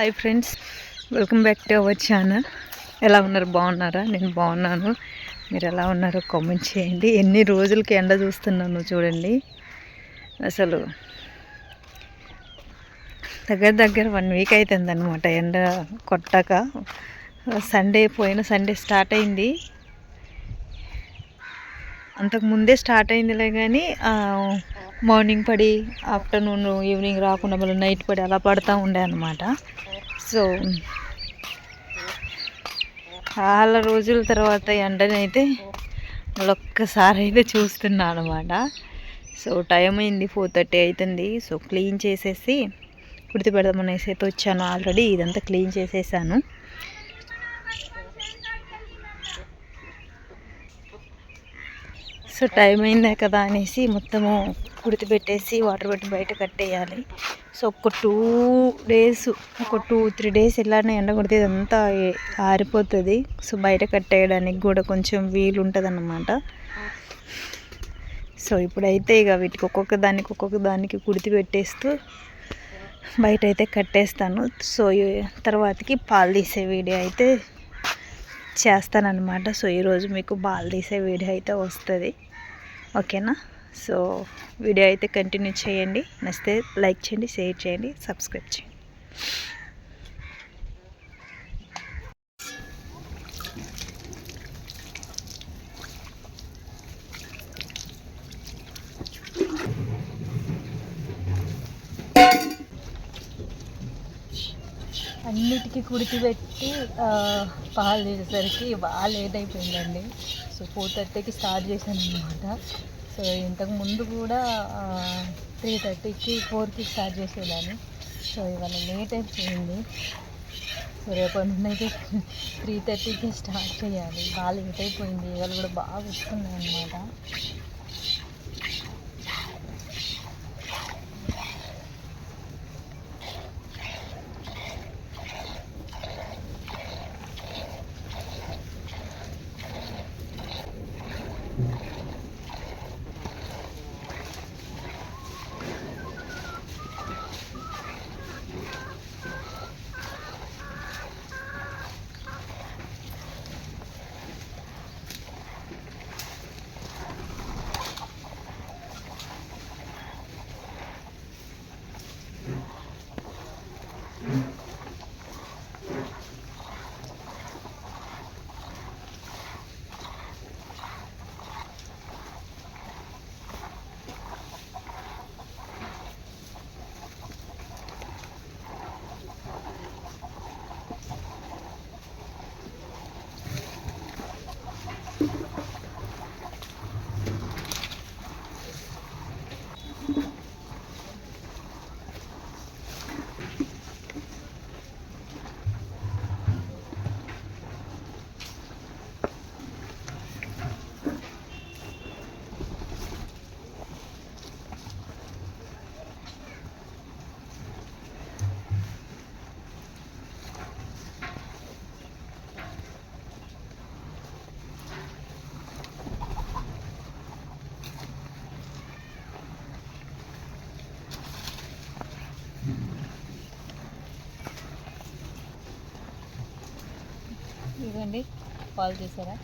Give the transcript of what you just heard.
Hi friends welcome back to our channel ఎలా ఉన్నారు? బాగున్నారా? నేను బాగున్నాను. మీరు ఎలా ఉన్నారో కామెంట్ చేయండి. ఎన్ని రోజులకి ఎండ చూస్తున్నాను చూడండి. అసలు దగ్గర దగ్గర వన్ వీక్ అవుతుంది అనమాట ఎండ కొట్టాక. సండే పోయిన సండే స్టార్ట్ అయింది. అంతకు ముందే స్టార్ట్ అయిందిలే కానీ మార్నింగ్ పడి ఆఫ్టర్నూన్ ఈవినింగ్ రాకుండా మళ్ళీ నైట్ పడి అలా పడుతూ ఉండే అనమాట సో చాలా రోజుల తర్వాత ఎండనైతే మళ్ళీ ఒక్కసారి అయితే చూస్తున్నాను అనమాట సో టైం అయింది ఫోర్ థర్టీ అవుతుంది సో క్లీన్ చేసేసి కుర్తి పెడదామనేసి అయితే వచ్చాను ఆల్రెడీ. ఇదంతా క్లీన్ చేసేసాను. సో టైం అయిందే కదా అనేసి మొత్తము కుడితిపెట్టేసి వాటర్ పెట్టి బయట కట్టేయాలి. సో ఒక టూ డేస్ ఒక టూ త్రీ డేస్ ఇలానే ఎండ కొడితే ఇదంతా ఆరిపోతుంది. సో బయట కట్టేయడానికి కూడా కొంచెం వీలు ఉంటుంది అన్నమాట సో ఇప్పుడైతే ఇక వీటికి ఒక్కొక్క దానికి ఒక్కొక్క దానికి కుడితి పెట్టేస్తూ బయట అయితే కట్టేస్తాను. సో తర్వాతకి పాలు తీసే వీడియో అయితే చేస్తానన్నమాట. సో ఈరోజు మీకు పాలు తీసే వీడియో అయితే వస్తుంది. ఓకేనా? సో వీడియో అయితే కంటిన్యూ చేయండి. నచ్చితే లైక్ చేయండి షేర్ చేయండి సబ్స్క్రైబ్ చేయండి. అన్నిటికీ కుడికి పెట్టి పాలు తీసేసరికి బాగా లేట్ అయిపోయిందండి. సో ఫోర్ థర్టీకి స్టార్ట్ చేశాను అనమాట సో ఇంతకు ముందు కూడా త్రీ థర్టీకి ఫోర్కి స్టార్ట్ చేసేదాన్ని. సో ఇవాళ లేట్ అయిపోయింది. సో రేపటి నుండి అయితే త్రీ థర్టీకి స్టార్ట్ చేయాలి. బాగా లేట్ అయిపోయింది. ఇవాళ కూడా బాగా వస్తున్నాయి అనమాట ఇదిగోండి కాల్ చేశారా?